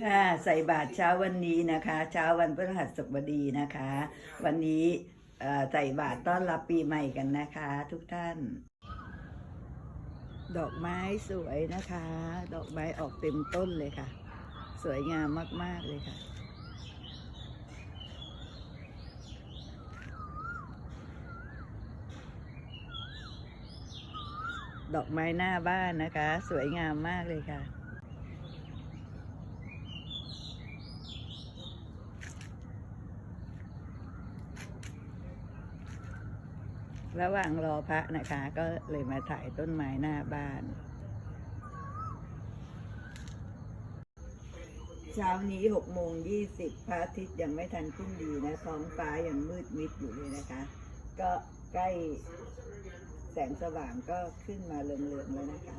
ค่ะใส่บาตรเช้าวันนี้นะคะ เช้าวันพฤหัสบดีนะคะ วันนี้ใส่บาตรต้อนรับปีใหม่กันนะคะ ทุกท่าน ดอกไม้สวยนะคะ ดอกไม้ออกเต็มต้นเลยค่ะ สวยงามมาก ๆ เลยค่ะดอกไม้หน้าบ้านนะคะ สวยงามมากเลยค่ะ ระหว่างรอพระนะคะ ก็เลยมาถ่ายต้นไม้หน้าบ้าน เช้านี้หกโมงยี่สิบพระอาทิตย์ยังไม่ทันขึ้นดีนะท้องฟ้ายังมืดมิดอยู่เลยนะคะ ก็ใกล้แสงสว่างก็ขึ้นมาเรืองๆแล้วนะคะ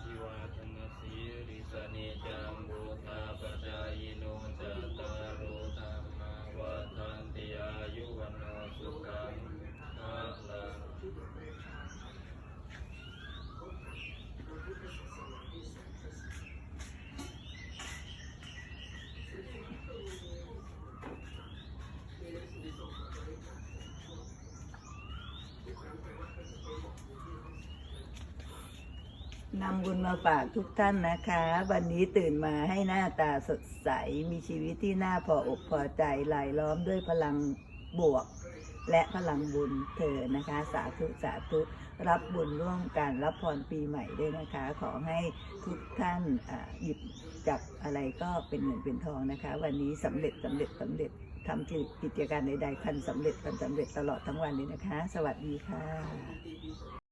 สิวาธรรมสีริสเนจังบูตาปจายโนจัตตารโอธรรมาวัฏันติอายุวันโนสุขังภาลัง นำบุญมาฝากทุกท่านนะคะ วันนี้ตื่นมาให้หน้าตาสดใส มีชีวิตที่น่าพออกพอใจไหลล้อมด้วยพลังบวก และพลังบุญเธอนะคะ สาธุสาธุรับบุญร่วมกันรับพรปีใหม่ด้วยนะคะ ขอให้ทุกท่านอ่าหยิบจับอะไรก็เป็นเงินเป็นทองนะคะ วันนี้สำเร็จสำเร็จสำเร็จทำกิจการใดๆคันสำเร็จคันสำเร็จตลอดทั้งวันเลยนะคะ สวัสดีค่ะ